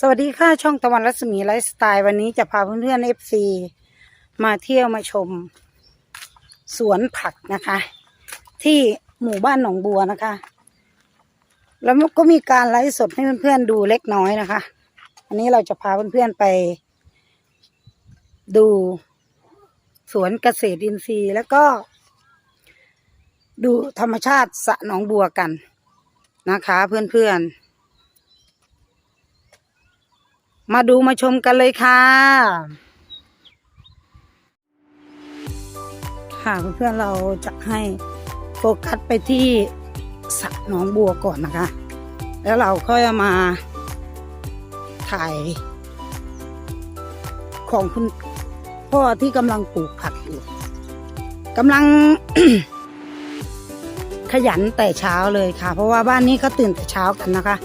สวัสดีค่ะช่องตะวันรัศมีไลฟ์สไตล์วันนี้จะพาเพื่อนๆเอฟซีมาเที่ยวมาชม สวนผักนะคะ ที่หมู่บ้านหนองบัวนะคะ แล้วก็มีการไลฟ์สดให้เพื่อนๆดูเล็กน้อยนะคะ อันนี้เราจะพาเพื่อนๆไป ดูสวนเกษตรอินทรีย์ แล้วก็ ดูธรรมชาติสะหนองบัวกันนะคะ เพื่อนๆ มาดูมาชมกันเลยค่ะ ค่ะเพื่อนๆเราจะให้โฟกัสไปที่สระหนองบัวก่อนนะคะ แล้วเราค่อยมาถ่าย ของคุณพ่อที่กำลังปลูกผักอยู่กำลังขยันแต่เช้าเลยค่ะ เพราะว่าบ้านนี้เขาตื่นแต่เช้ากันนะคะ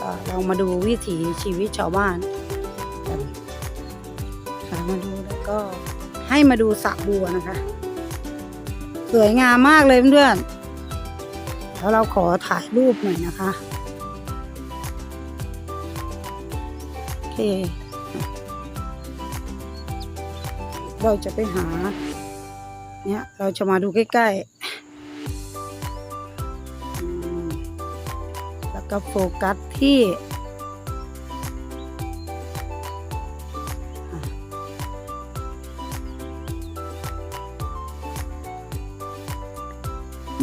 ก็เรามาดูวิถีชีวิตชาวบ้านกัน ก็ให้มาดูสระบัวนะคะ สวยงามมากเลยเพื่อนๆแล้วเราขอถ่ายรูปหน่อยนะคะโอเค เราจะไปหา เนี่ย เราจะมาดูใกล้ๆ แล้วก็โฟกัสที่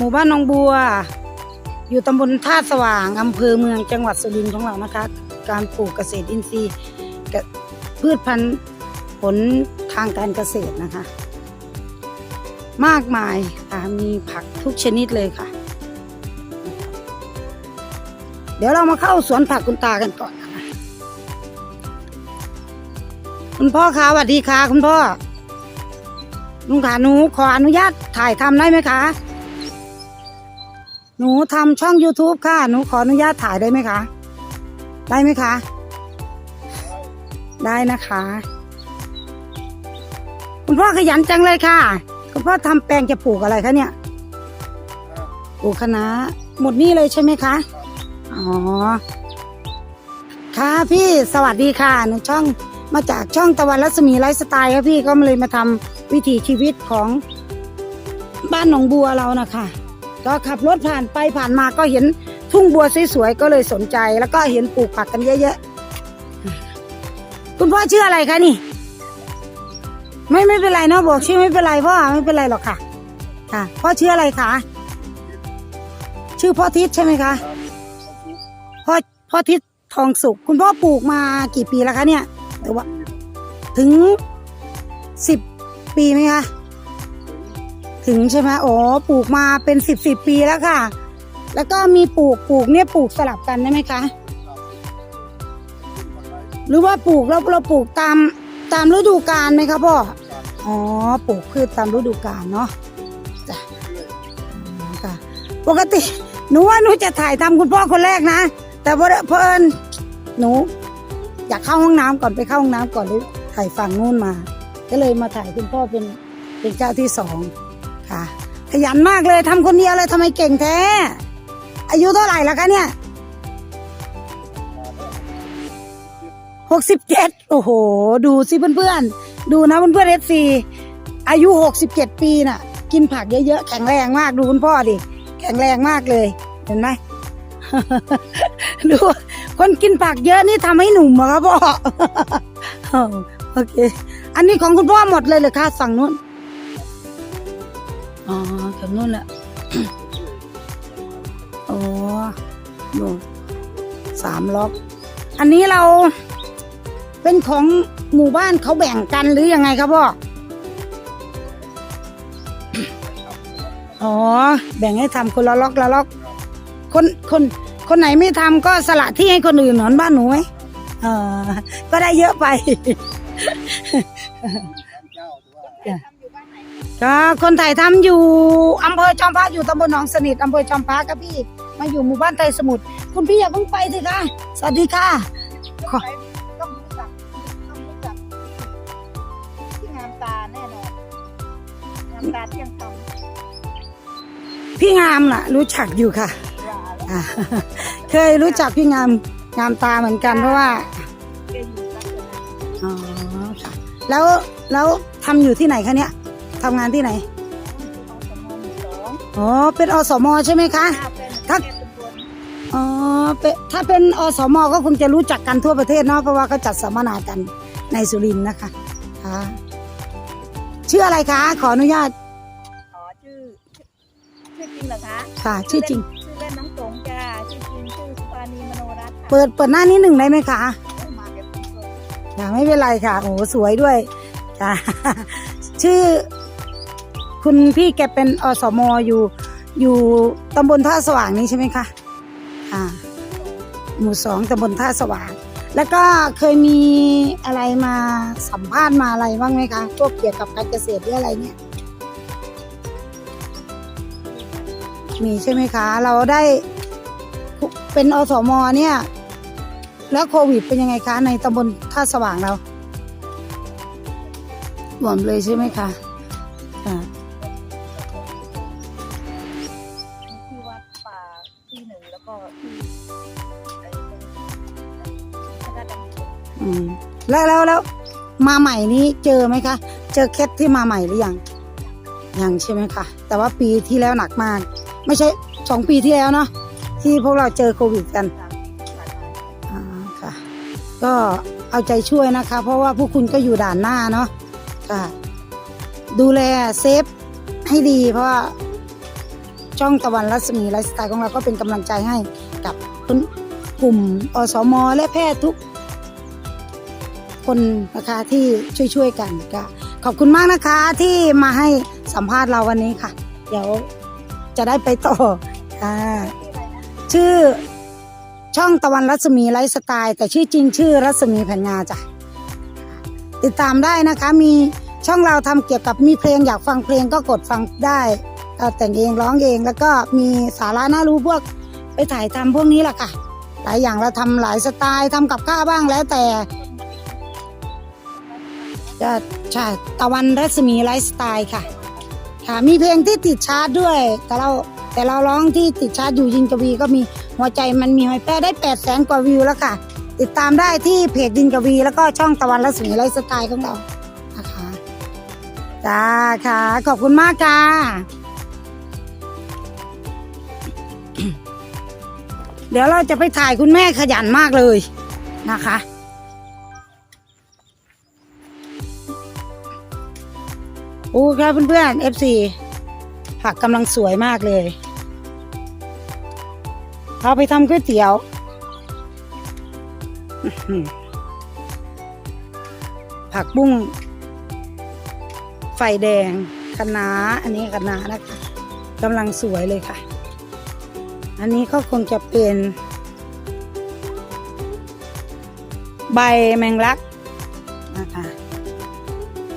หมู่บ้านหนองบัว อยู่ตำบลท่าสว่างอำเภอเมืองจังหวัดสุรินทร์ของเรานะคะ การปลูกเกษตรอินทรีย์พืชพันธุ์ผลทางการเกษตรนะคะ มากมายค่ะมีผักทุกชนิดเลยค่ะ เดี๋ยวเรามาเข้าสวนผักคุณตากันก่อนนะคะคุณพ่อคะสวัสดีค่ะ คุณพ่อลุงขาหนูขออนุญาตถ่ายทำได้ไหมคะ หนูทำช่อง YouTube ค่ะ หนูขออนุญาตถ่ายได้ไหมคะ ได้ไหมคะ ได้นะคะ คุณพ่อขยันจังเลยค่ะ คุณพ่อทำแปลงจะปลูกอะไรคะเนี่ย ปลูกคะน้าหมดนี่เลยใช่ไหมคะ อ๋อ ค่ะพี่ สวัสดีค่ะ หนูช่องมาจากช่องตะวันรัศมีไลฟ์สไตล์ครับพี่ก็เลยมาทำวิถีชีวิตของบ้านหนองบัวเรานะคะ ก็ขับรถผ่านไปผ่านมาก็เห็นทุ่งบัวสวยๆก็เลยสนใจ แล้วก็เห็นปลูกผักกันเยอะๆคุณพ่อชื่ออะไรคะนี่ ไม่ไม่เป็นไรเนาะบอกชื่อไม่เป็นไรพ่อไม่เป็นไรหรอกค่ะ ค่ะพ่อชื่ออะไรคะชื่อพ่อทิศใช่ไหมคะพ่อพ่อทิศทองสุขคุณพ่อปลูกมากี่ปีแล้วคะเนี่ยหรือว่าถึงสิบปีไหมคะ ถึงใช่ไหมโอ้ปลูกมาเป็นสิบสิบปีแล้วค่ะ แล้วก็มีปลูกปลูกเนี่ยปลูกสลับกันได้ไหมคะ หรือว่าปลูกเราเราปลูกตามตามฤดูกาลไหมคะพ่อ อ๋อปลูกพืชตามฤดูกาลเนาะจ้ะค่ะปกติหนูว่าหนูจะถ่ายทำคุณพ่อคนแรกนะ แต่พอเพอิญหนู อยากเข้าห้องน้ำก่อนไปเข้าห้องน้ำก่อนเลยถ่ายฝั่งนู้นมา ก็เลยมาถ่ายคุณพ่อเป็นเป็นเจ้าที่สอง ค่ะ ขยันมากเลยทำคนเดียวเลยทำไมเก่งแท้ อายุเท่าไหร่แล้วคะเนี่ยหกสิบเจ็ดโอ้โห ดูสิเพื่อนๆ ดูนะเพื่อนๆเอฟซีอายุหกสิบเจ็ดปีน่ะ กินผักเยอะๆ แข็งแรงมากดูคุณพ่อดิ แข็งแรงมากเลย เห็นไหมดูคนกินผักเยอะนี่ทำให้หนุ่มเหรอครับพ่อโอเค อันนี้ของคุณพ่อหมดเลยเหรอคะฝั่งนู้น อ๋อฝั่งนู้นแหละโอ้ดูสามล็อกอันนี้เราเป็นของหมู่บ้านเขาแบ่งกันหรือยังไงครับพ่อ อ๋อ แบ่งให้ทำคนละล็อกละล็อก คนคนคนไหนไม่ทำก็สละที่ให้คนอื่นเหมือนบ้านหนูไหมเออก็ได้เยอะไป ก็คนไทยทำอยู่อำเภอจอมพระอยู่ตำบลหนองสนิทอำเภอจอมพระครับพี่ มาอยู่หมู่บ้านไทยสมุทรคุณพี่อย่าเพิ่งไปสิคะสวัสดีค่ะขอต้องรู้จักต้องรู้จักที่งามตาแน่นอนงามตาเที่ยงธรรมพี่งามน่ะ รู้จักอยู่ค่ะอย่าเลยอ่าเคยรู้จักพี่งามงามตาเหมือนกันเพราะว่าแกอยู่รัชดาอ๋อค่ะแล้วแล้วทำอยู่ที่ไหนคะเนี่ย ทำงานที่ไหนเอาสมองสองอ๋อเป็นอสมใช่ไหมคะถ้าเป็นถ้าแกเป็นคนอ๋อเป็นถ้าเป็นอสมก็คงจะรู้จักกันทั่วประเทศเนาะเพราะว่าเขาจัดสัมมนากันในสุรินทร์นะคะค่ะชื่ออะไรคะ ขออนุญาตอ๋อชื่อชื่อจริงเหรอคะค่ะ ชื่อจริงชื่อเล่นน้องสงจ้าชื่อจริงชื่อสุภานีมโนรัตน์ค่ะเปิดเปิดหน้านี้หนึ่งได้ไหมคะมาแกเป็นคนค่ะไม่เป็นไรค่ะโอ้โหสวยด้วยค่ะชื่อ คุณพี่แกเป็นอสมอยู่อยู่ตำบลท่าสว่างนี้ใช่ไหมคะอ่าหมู่สองตำบลท่าสว่าง แล้วก็เคยมีอะไรมาสัมภาษณ์มาอะไรบ้างไหมคะพวกเกี่ยวกับการเกษตรหรืออะไรเนี่ยมีใช่ไหมคะ เราได้เป็นอสมเนี่ย แล้วโควิดเป็นยังไงคะ ในตำบลท่าสว่างเราหวมเลยใช่ไหมคะ ก็อืมแล้วแล้วแล้วมาใหม่นี้เจอไหมคะ เจอเคสที่มาใหม่หรือยังยังใช่ไหมคะแต่ว่าปีที่แล้วหนักมาก ไม่ใช่สองปีที่แล้วเนาะที่พวกเราเจอโควิดกันอ่าค่ะ ก็เอาใจช่วยนะคะ เพราะว่าพวกคุณก็อยู่ด่านหน้าเนาะค่ะ ดูแลเซฟให้ดีเพราะว่า ช่องตะวันรัศมีไลฟ์สไตล์ของเราก็เป็นกำลังใจให้กับคุณกลุ่มอสมและแพทย์ทุกคนนะคะที่ช่วยๆกันก็ขอบคุณมากนะคะที่มาให้สัมภาษณ์เราวันนี้ค่ะ เดี๋ยวจะได้ไปต่อค่ะชื่อช่องตะวันรัศมีไลฟ์สไตล์ แต่ชื่อจริงชื่อรัศมีแผ่นงาจ้ะติดตามได้นะคะมีช่องเราทำเกี่ยวกับมีเพลงอยากฟังเพลงก็กดฟังได้ แต่งเองร้องเองแล้วก็มีสาระน่ารู้พวกไปถ่ายทำพวกนี้แหละค่ะ หลายอย่างเราทำหลายสไตล์ทำกับข้าวบ้างแล้วแต่จะใช่ตะวันรัศมีไลฟ์สไตล์ค่ะ ค่ะ มีเพลงที่ติดชาร์ตด้วย แต่เราแต่เราร้องที่ติดชาร์ตอยู่ยินกวีก็มีหัวใจมันมีหอยแป้ได้แปดแสนกว่าวิวแล้วค่ะ ติดตามได้ที่เพจดินกวี แล้วก็ช่องตะวันรัศมีไลฟ์สไตล์ของเรานะคะจ้าค่ะ ขอบคุณมากค่ะ เดี๋ยวเราจะไปถ่ายคุณแม่ขยันมากเลยนะคะ โอ้ครับเพื่อนๆ FC ผักกำลังสวยมากเลยเอาไปทำก๋วยเตี๋ยวผักบุ้งไฟแดงคะน้าอันนี้คะน้านะคะกำลังสวยเลยค่ะ อันนี้ก็คงจะเป็น ใบแมงลักนะคะ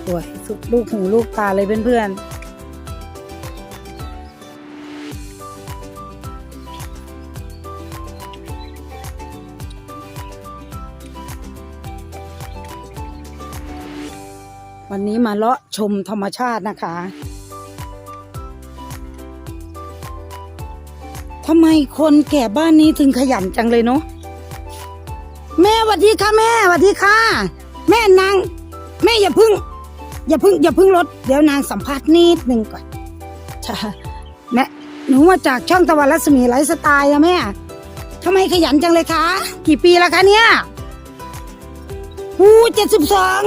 สวยสุดลูกหูลูกตาเลยเพื่อนๆวันนี้มาเลาะชมธรรมชาตินะคะ ทำไมคนแก่บ้านนี้ถึงขยันจังเลยเนาะแม่สวัสดีค่ะแม่สวัสดีค่ะ แม่นางแม่อย่าพึ่ง อย่าพึ่ง อย่าพึ่งรถเดี๋ยวนางสัมภาษณ์นิดหนึ่งก่อนแม่หนูมาจากช่องตะวันรัศมีไลฟ์สไตล์อะแม่ทำไมขยันจังเลยคะ กี่ปีแล้วคะเนี่ยหูเจ็ดสิบสอง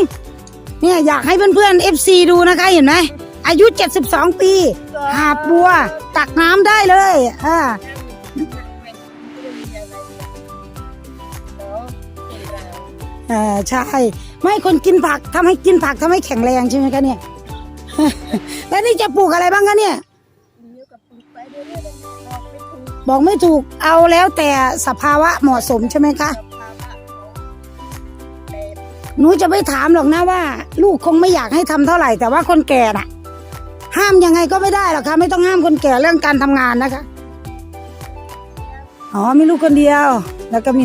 เนี่ยอยากให้เพื่อนๆเอฟซีดูนะคะเห็นไหมอายุเจ็ดสิบสองปี หาบบัว ตักน้ำได้เลยอ่าเออใช่ ไม่คนกินผักทำให้กินผักทำให้แข็งแรงใช่ไหมคะเนี่ย แล้วนี่จะปลูกอะไรบ้างคะเนี่ย บอกไม่ถูกเอาแล้วแต่สภาวะเหมาะสมใช่ไหมคะหนูจะไม่ถามหรอกนะว่า ลูกคงไม่อยากให้ทำเท่าไหร่แต่ว่าคนแก่น่ะ ห้ามยังไงก็ไม่ได้หรอกค่ะไม่ต้องห้ามคนแก่เรื่องการทำงานนะคะอ๋อมีลูกคนเดียว แล้วก็มี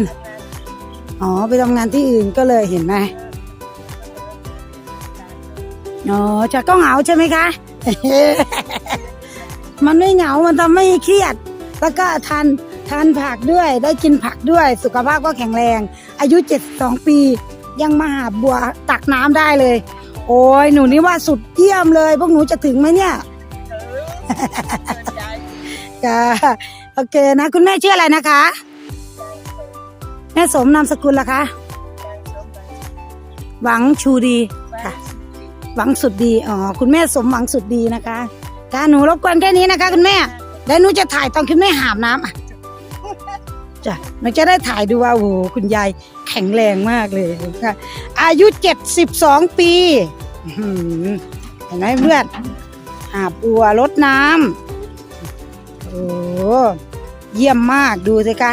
อ๋อไปทำงานที่อื่นก็เลยเห็นไหมอ๋อจะก็เหงาใช่ไหมคะมันไม่เหงา มันทำให้เครียด แล้วก็ทานทานผักด้วย ได้กินผักด้วย สุขภาพก็แข็งแรง อายุ 72 ปี ยังมาหาบัวตักน้ำได้เลย อ้ยหนูนี่ว่าสุดเยี่ยมเลย พวกหนูจะถึงไหมเนี่ยเออเกิดใจค่ะโอเคนะ คุณแม่ชื่ออะไรนะคะ แม่สมนามสกุลล่ะคะ หวังชูดีค่ะ หวังสุดดี อ๋อ คุณแม่สมหวังสุดดีนะคะค่ะหนูรบกวนแค่นี้นะคะ คุณแม่แล้วหนูจะถ่ายตอนคุณแม่หามน้ำอะจ้ะหนูจะได้ถ่ายดูว่าโอ้โหคุณยายแข็งแรงมากเลยค่ะอายุเจ็ดสิบสองปีอื้อหือ เห็นไหมเพื่อนหาบัวรดน้ำโอ้เยี่ยมมากดูสิคะ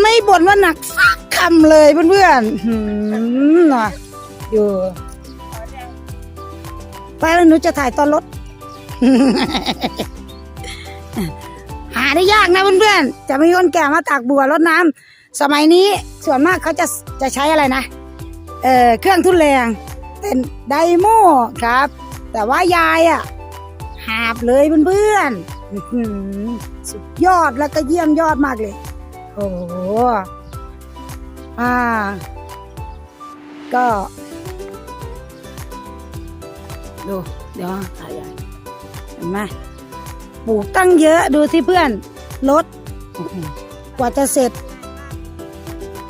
ไม่บ่นว่าหนักสักคำเลยเพื่อนๆหืมหน่อยอยู่ไปแล้วหนูจะถ่ายตอนรถ หาได้ยากนะเพื่อนๆ จะมีคนแก่มาตากบัวรดน้ำสมัยนี้ส่วนมากเขาจะจะใช้อะไรนะ เอ่อเครื่องทุนแรงเป็นไดโม่ครับ แต่ว่ายายอะหาบเลยเพื่อนๆสุดยอดแล้วก็เยี่ยมยอดมากเลย โอ้โหอ่า ก็ดูเดี๋ยวถ่ายเห็นไหมปลูกตั้งเยอะดูสิเพื่อนรถกว่าจะเสร็จ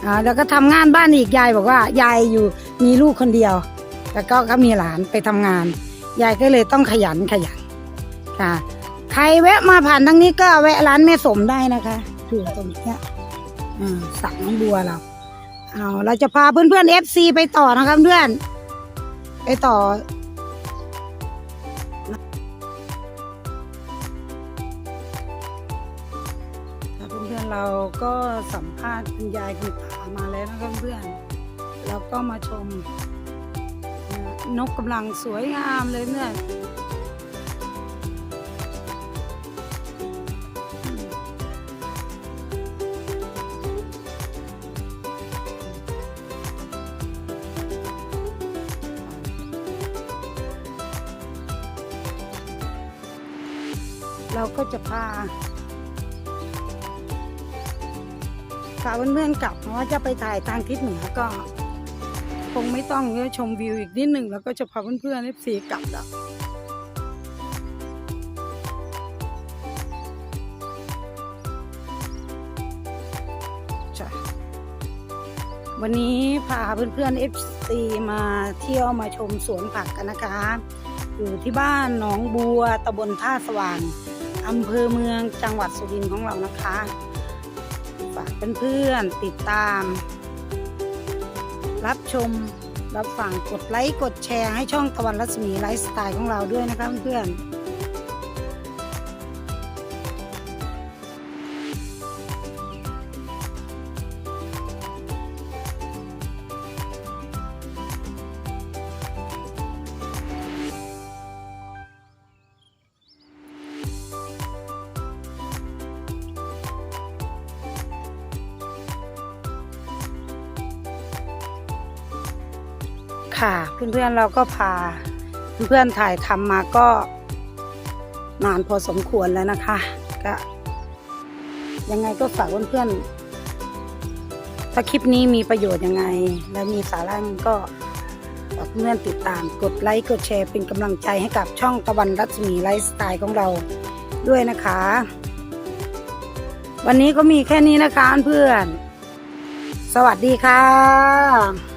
อ่าแล้วก็ทำงานบ้านอีกยายบอกว่ายายอยู่มีลูกคนเดียว แล้วก็ก็มีหลานไปทำงาน ยายก็เลยต้องขยันขยันค่ะ ใครแวะมาผ่านทางนี้ก็แวะร้านแม่สมได้นะคะอยู่ตรงเนี้ยอ่าสักน้องบัวเราเอาเราจะพาเพื่อนเพื่อนเอฟซีไปต่อนะครับเพื่อน ไปต่อค่ะเพื่อนๆเราก็สัมภาษณ์คุณยายคุณตา มาแล้วนะครับเพื่อนแล้วก็มาชม นกกำลังสวยงามเลยเพื่อนเราก็จะพา พาเพื่อนๆกลับเพราะว่าจะไปถ่ายทางทิศเหนือก็ คงไม่ต้องเพื่อชมวิวอีกนิดหนึ่งแล้วก็จะพาเพื่อนๆเอฟซีกลับแล้วจ้ะวันนี้พาเพื่อนๆเอฟซีมาเที่ยวมาชมสวนผักกันนะคะ อยู่ที่บ้านหนองบัวตำบลท่าสว่างอำเภอเมืองจังหวัดสุรินทร์ของเรานะคะ เพื่อนๆติดตาม รับชมรับฟังกดไลค์กดแชร์ให้ช่องตะวันรัศมีไลฟ์สไตล์ของเราด้วยนะคะเพื่อนๆ ค่ะ เพื่อนๆเราก็พาเพื่อนๆถ่ายทำมาก็นานพอสมควรแล้วนะคะก็ยังไงก็ฝากเพื่อนๆถ้าคลิปนี้มีประโยชน์ยังไง และมีสาระก็ฝากเพื่อนติดตามกดไลค์กดแชร์เป็นกำลังใจให้กับช่องตะวันรัศมีไลฟ์สไตล์ของเราด้วยนะคะ วันนี้ก็มีแค่นี้นะคะเพื่อน สวัสดีค่ะ